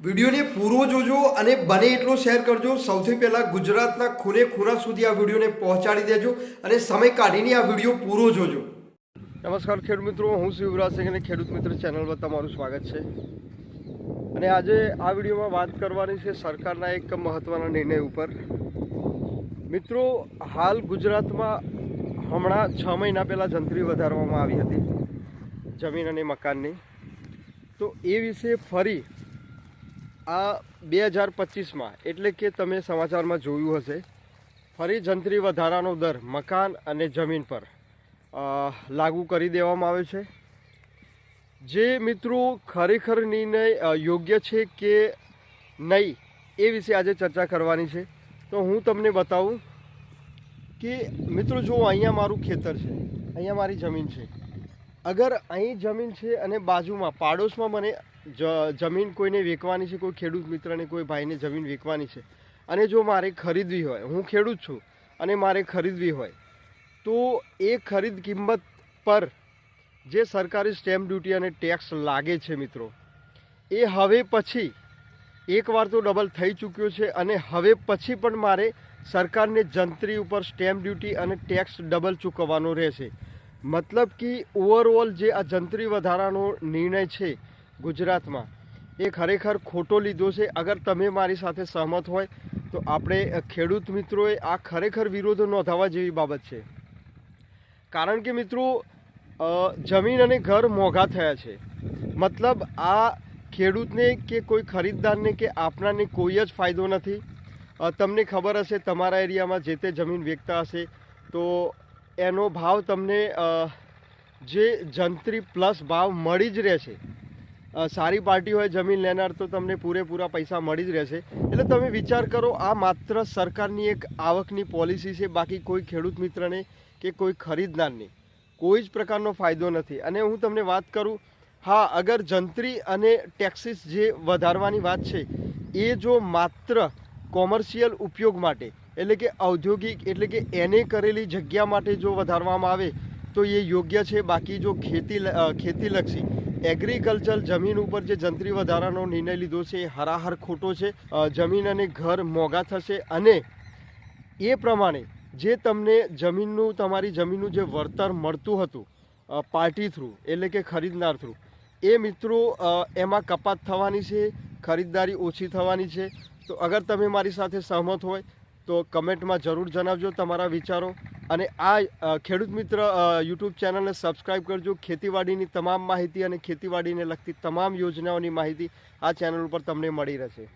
વિડીયોને પૂરો જોજો અને બને એટલો શેર કરજો. સૌથી પહેલાં ગુજરાતના ખૂને ખૂણા સુધી આ વિડીયોને પહોંચાડી દેજો અને સમય કાઢીને આ વીડિયો પૂરો જોજો. નમસ્કાર ખેડૂત મિત્રો, હું શિવરાજ સિંહ અને ખેડૂત મિત્ર ચેનલમાં તમારું સ્વાગત છે. અને આજે આ વિડીયોમાં વાત કરવાની છે સરકારના એક મહત્ત્વના નિર્ણય ઉપર. મિત્રો, હાલ ગુજરાતમાં હમણાં છ મહિના પહેલાં જંત્રી વધારવામાં આવી હતી, જમીન અને મકાનની. તો એ વિશે ફરી આ બે હજાર પચીસમાં, એટલે કે તમે સમાચારમાં જોયું હશે, ફરી જંત્રી વધારાનો દર મકાન અને જમીન પર લાગુ કરી દેવામાં આવ્યો છે. જે મિત્રો ખરેખર નિર્ણય યોગ્ય છે કે નહીં, એ વિશે આજે ચર્ચા કરવાની છે. તો હું તમને બતાવું કે, મિત્રો, જો અહીંયા મારું ખેતર છે, અહીંયા મારી જમીન છે અગર અહીં જમીન છે અને બાજુમાં, પાડોશમાં મને જમીન કોઈને વેચવાની છે, કોઈ ખેડૂત મિત્રને, કોઈ ભાઈને જમીન વેચવાની છે, અને જો મારે ખરીદવી હોય, હું ખેડૂત છું અને મારે ખરીદવી હોય, તો એ ખરીદ કિંમત પર જે સરકારી સ્ટેમ્પ ડ્યુટી અને ટેક્સ લાગે છે મિત્રો, એ હવે પછી એકવાર તો ડબલ થઈ ચૂક્યો છે અને હવે પછી પણ મારે સરકારને જંત્રી ઉપર સ્ટેમ્પ ડ્યુટી અને ટેક્સ ડબલ ચૂકવવાનો રહેશે. મતલબ કે ઓવરઓલ જે આ જંત્રી વધારાનો નિર્ણય છે ગુજરાતમાં, એ ખરેખર ખોટો લીધો છે. અગર તમે મારી સાથે સહમત હોય, તો આપણે ખેડૂત મિત્રોએ આ ખરેખર વિરોધ નોંધાવવા જેવી બાબત છે. કારણ કે મિત્રો જમીન અને ઘર મોંઘા થયા છે. મતલબ આ ખેડૂતને કે કોઈ ખરીદદારને કે આપનાને કોઈ જ ફાયદો નથી. તમને ખબર હશે, તમારા એરિયામાં જે તે જમીન વેચતા હશે, તો એનો ભાવ તમને જે જંત્રી પ્લસ ભાવ મળી જ રહેશે. સારી પાર્ટી હોય, જમીન લેનાર તો તમને પૂરેપૂરા પૈસા મળી જ રહેશે. એટલે તમે વિચાર કરો, આ માત્ર સરકારની એક આવકની પોલિસી છે, બાકી કોઈ ખેડૂત મિત્રને કે કોઈ ખરીદનારને. કોઈ જ પ્રકારનો ફાયદો નથી. અને હું તમને વાત કરું, હા, અગર જંત્રી અને ટેક્સીસ જે વધારવાની વાત છે, એ જો માત્ર કોમર્શિયલ ઉપયોગ માટે એટલે કે ઔદ્યોગિક એટલે કે એને કરેલી જગ્યા માટે જો વધારવામાં આવે, તો એ યોગ્ય છે. બાકી જો ખેતી ખેતીલક્ષી એગ્રીકલ્ચર જમીન ઉપર જે જંત્રી વધારાનો નિર્ણય લીધો છે, એ હરાહર ખોટો છે. જમીન અને ઘર મોંઘા થશે અને એ પ્રમાણે જે તમને જમીનનું, તમારી જમીનનું જે વળતર મળતું હતું પાર્ટી થ્રુ એટલે કે ખરીદનાર થ્રુ, એ મિત્રો એમાં કપાત થવાની છે, ખરીદદારી ઓછી થવાની છે. તો અગર તમે મારી સાથે સહમત હોય તો કમેન્ટમાં જરૂર જણાવજો તમારા વિચારો. અને આ ખેડૂત મિત્ર યુટ્યુબ ચેનલને સબસ્ક્રાઈબ કરજો. ખેતીવાડીની તમામ માહિતી અને ખેતીવાડીને લગતી તમામ યોજનાઓની માહિતી આ ચેનલ ઉપર તમને મળી રહેશે.